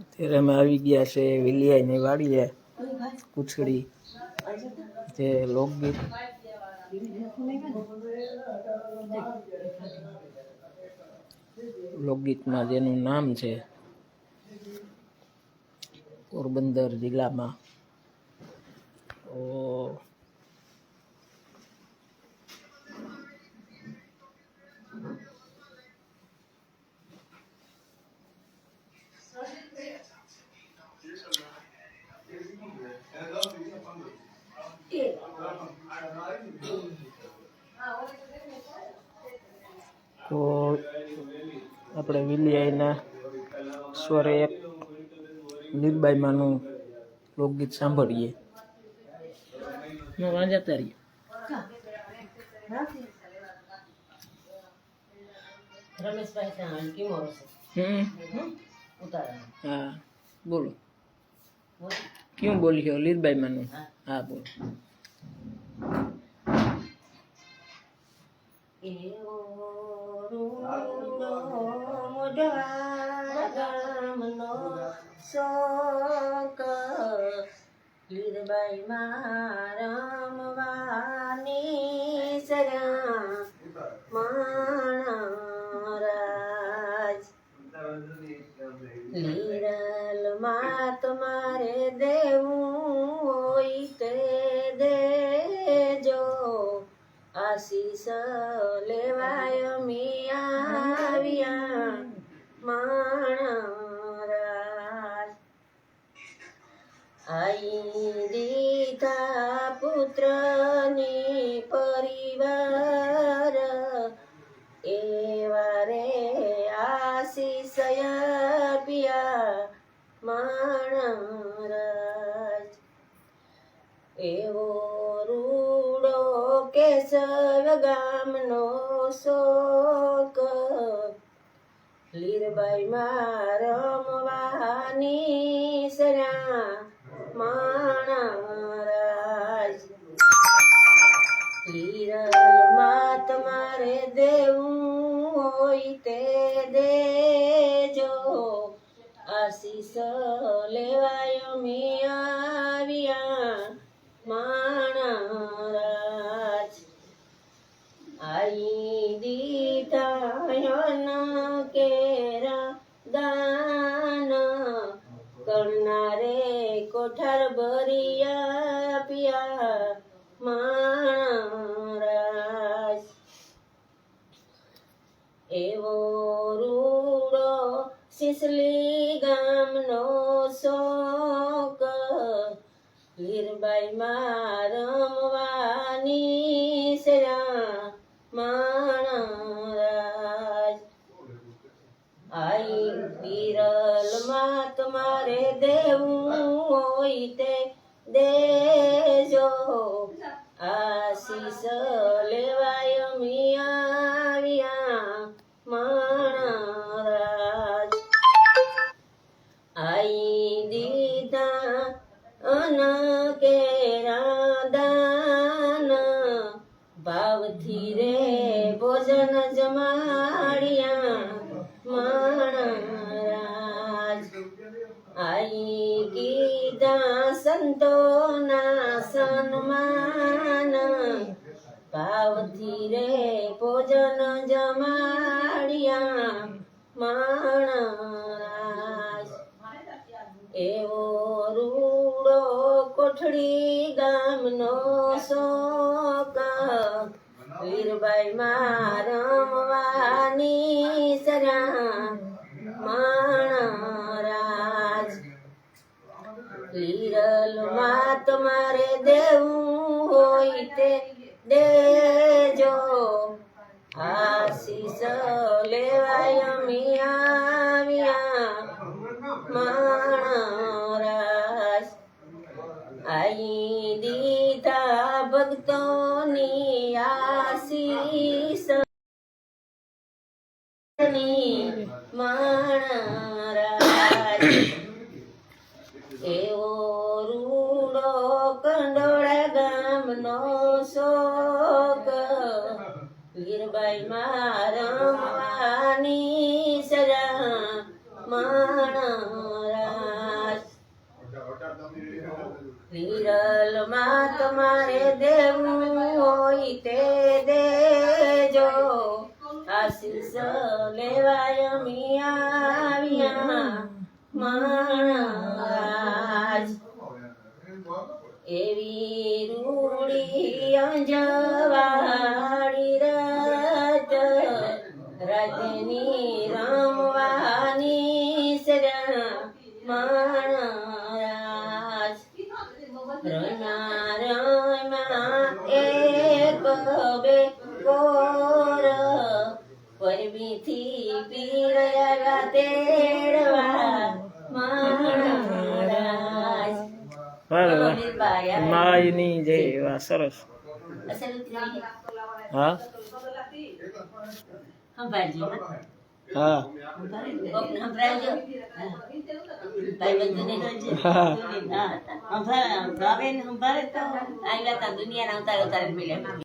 અત્યારે અમે આવી ગયા છે વિલિયાની વાડીએ કુછડી જે લોકગીત લોકગીતમાં જેનું નામ છે પોરબંદર જિલ્લામાં તો આપણે વિલિયાઈના સ્વરે એક લીરબાઈમાંનું લોકગીત સાંભળીએ. હશે હમ. હા બોલો. ક્યું બોલ્યો લીરબાઈમાંનું હા બોલો. એવો ગામનો શોક લીરબાઈ માં રમવાની સરા માણરાજ લીરલમાં તમારે દેવું હોય આશીષ લેવાય મિયા માણરાજ. આઈ દીધા પુત્રની પરિવાર એવા રે આશીષ પિયા માણરાજ. એવો કેશવ ગામનો શોક. લીરબાઈ માં રમવાની સરા માણરાજ લીરલમાં તમારે દેવું હોય તે દેજો. આશીષ લેવાયો મિયા આઈ દીધાયન કેરા દાન કરનારે કોઠાર ભરિયા પિયા માણરાજ એવો રૂડો સિસલી ગામનો શોક લીરબાઈ માં રમવાની સરા માણરાજ આઈ વિરલમાં તમારે દેવું હોય તે દેજો. આશીષ કીધા સંતોના સન્માન ભાવથી રે ભોજન જમાડ્યા. માણરાજ લેવાય મિયા મિયા આઈ દીધા ભક્તોની આશીષ. માણરાજ વિરલમાં તમારે દેવું હોય તે દેજો. આશીષ લેવાય મિયા માણરાજ એવી રૂડી અંજવાડી રાત. રાજની માયની જય વાહ સરસ હા હો. હા. દુનિયા ના ઉતારે ઉતારે મળ્યા